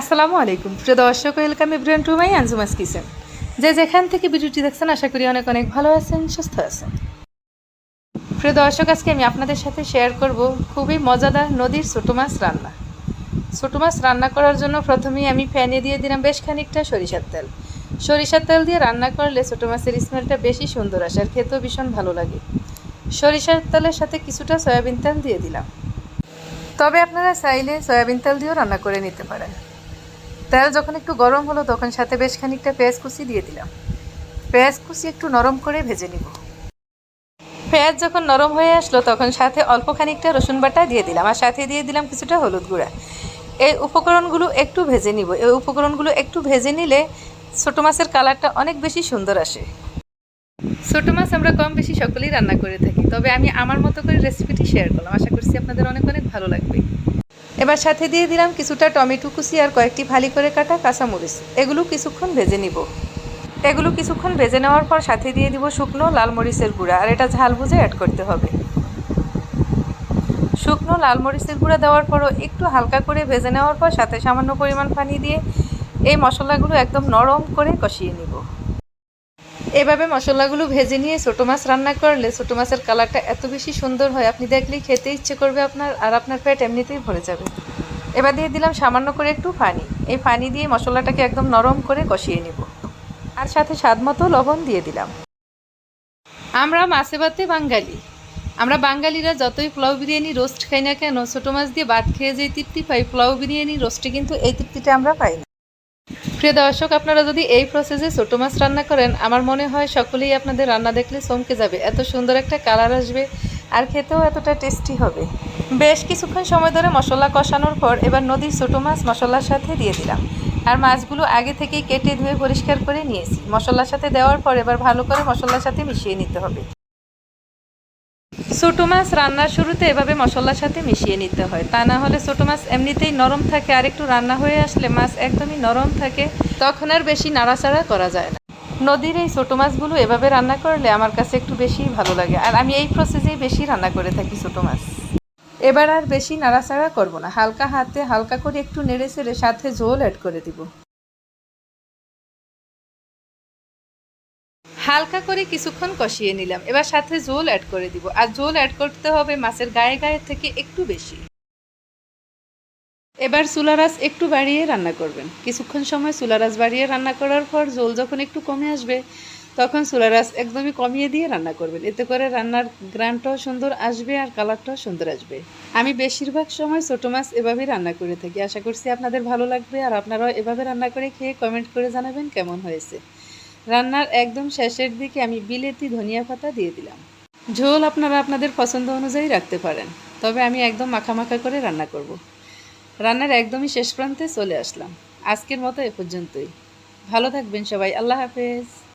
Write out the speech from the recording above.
আসসালামু আলাইকুম। প্রিয় দর্শক welcome everyone to my Anjuma's kitchen যে যেখান থেকে ভিডিওটি দেখছেন, আশা করি অনেক অনেক ভালো আছেন, সুস্থ আছেন। প্রিয় দর্শক, আজকে আমি আপনাদের সাথে শেয়ার করব খুবই মজাদার নদীর ছোটো মাছ রান্না। ছোটো মাছ রান্না করার জন্য প্রথমেই আমি প্যানে দিয়ে দিলাম বেশ খানিকটা সরিষার তেল। সরিষার তেল দিয়ে রান্না করলে ছোটো মাছের স্মেলটা বেশি সুন্দর আসে আর খেতেও ভীষণ ভালো লাগে। সরিষার তেলের সাথে কিছুটা সয়াবিন তেল দিয়ে দিলাম। তবে আপনারা চাইলে সয়াবিন তেল দিয়েও রান্না করে নিতে পারেন। তেল যখন একটু গরম হলো, তখন সাথে বেশ খানিকটা পেঁয়াজ কুচি দিয়ে দিলাম। পেঁয়াজ কুচি একটু নরম করে ভেজে নিব। পেঁয়াজ যখন নরম হয়ে আসলো, তখন সাথে অল্প খানিকটা রসুন বাটা দিয়ে দিলাম আর সাথে দিয়ে দিলাম কিছুটা হলুদ গুঁড়া। এই উপকরণগুলো একটু ভেজে নিব। এই উপকরণগুলো একটু ভেজে নিলে ছোটো মাছের কালারটা অনেক বেশি সুন্দর আসে। ছোটো মাছ আমরা কম বেশি সকলেই রান্না করে থাকি, তবে আমি আমার মতো করে রেসিপিটি শেয়ার করলাম। আশা করছি আপনাদের অনেক অনেক ভালো লাগবে। এবার সাথে দিয়ে দিলাম কিছুটা টমেটো কুচি আর কয়েকটি ভালি করে কাটা কাঁচামরিচ। এগুলো কিছুক্ষণ ভেজে নিব। এগুলো কিছুক্ষণ ভেজে নেওয়ার পর সাথে দিয়ে দিব শুকনো লাল মরিচের গুঁড়া। আর এটা ঝাল বুঝে অ্যাড করতে হবে। শুকনো লাল মরিচের গুঁড়া দেওয়ার পরও একটু হালকা করে ভেজে নেওয়ার পর সাথে সামান্য পরিমাণ পানি দিয়ে এই মশলাগুলো একদম নরম করে কষিয়ে নিব। এভাবে মশলাগুলো ভেজে নিয়ে ছোটো মাছ রান্না করলে ছোটো মাছের কালারটা এত বেশি সুন্দর হয়, আপনি দেখলেই খেতে ইচ্ছে করবে আপনার, আর আপনার পেট এমনিতেই ভরে যাবে। এবার দিয়ে দিলাম সামান্য করে একটু পানি। এই পানি দিয়ে মশলাটাকে একদম নরম করে কষিয়ে নিব। আর সাথে স্বাদ মতো লবণ দিয়ে দিলাম। আমরা মাছে ভাতে বাঙালি। আমরা বাঙালিরা যতই পোলাও বিরিয়ানি রোস্ট খাই না কেন, ছোটো মাছ দিয়ে ভাত খেয়ে যে তৃপ্তি পাই, পোলাও বিরিয়ানি রোস্টে কিন্তু এই তৃপ্তিটা আমরা পাই না। প্রিয় দর্শক, আপনারা যদি এই প্রসেসে ছোটো মাছ রান্না করেন, আমার মনে হয় সকলেই আপনাদের রান্না দেখলে চমকে যাবে। এত সুন্দর একটা কালার আসবে আর খেতেও এতটা টেস্টি হবে। বেশ কিছুক্ষণ সময় ধরে মশলা কষানোর পর এবার নদীর ছোটো মাছ মশলার সাথে দিয়ে দিলাম। আর মাছগুলো আগে থেকেই কেটে ধুয়ে পরিষ্কার করে নিয়েছি। মশলার সাথে দেওয়ার পর এবার ভালো করে মশলার সাথে মিশিয়ে নিতে হবে। ছোটো মাছ রান্নার শুরুতে এভাবে মশলার সাথে মিশিয়ে নিতে হয়। তা না হলে ছোটো মাছ এমনিতেই নরম থাকে আর একটু রান্না হয়ে আসলে মাছ একদমই নরম থাকে, তখন আর বেশি নাড়াচাড়া করা যায় না। নদীর এই ছোটো মাছগুলো এভাবে রান্না করলে আমার কাছে একটু বেশি ভালো লাগে, আর আমি এই প্রসেসেই বেশি রান্না করে থাকি ছোটো মাছ। এবার আর বেশি নাড়াচাড়া করব না, হালকা হাতে হালকা করে একটু নেড়ে চেড়ে সাথে ঝোল অ্যাড করে দিব। হালকা করে কিছুক্ষণ কষিয়ে নিলাম। এবার সাথে ঝোল অ্যাড করে দিব। আর ঝোল অ্যাড করতে হবে মাছের গায়ে গায়ে থেকে একটু বেশি। এবার চুলারাস একটু বাড়িয়ে রান্না করবেন। কিছুক্ষণ সময় চুলারাস বাড়িয়ে রান্না করার পর ঝোল যখন একটু কমে আসবে, তখন চুলারাস একদমই কমিয়ে দিয়ে রান্না করবেন। এতে করে রান্নার গ্রানটাও সুন্দর আসবে আর কালারটাও সুন্দর আসবে। আমি বেশিরভাগ সময় ছোটো মাছ এভাবেই রান্না করে থাকি। আশা করছি আপনাদের ভালো লাগবে। আর আপনারাও এভাবে রান্না করে খেয়ে কমেন্ট করে জানাবেন কেমন হয়েছে। রান্নার একদম শেষের দিকে আমি বিলেতি ধনিয়া পাতা দিয়ে দিলাম। ঝোল আপনারা আপনাদের পছন্দ অনুযায়ী রাখতে পারেন, তবে আমি একদম মাখা মাখা করে রান্না করব। রান্নার একদমই শেষ প্রান্তে চলে আসলাম। আজকের মতো এ পর্যন্তই। ভালো থাকবেন সবাই। আল্লাহ হাফেজ।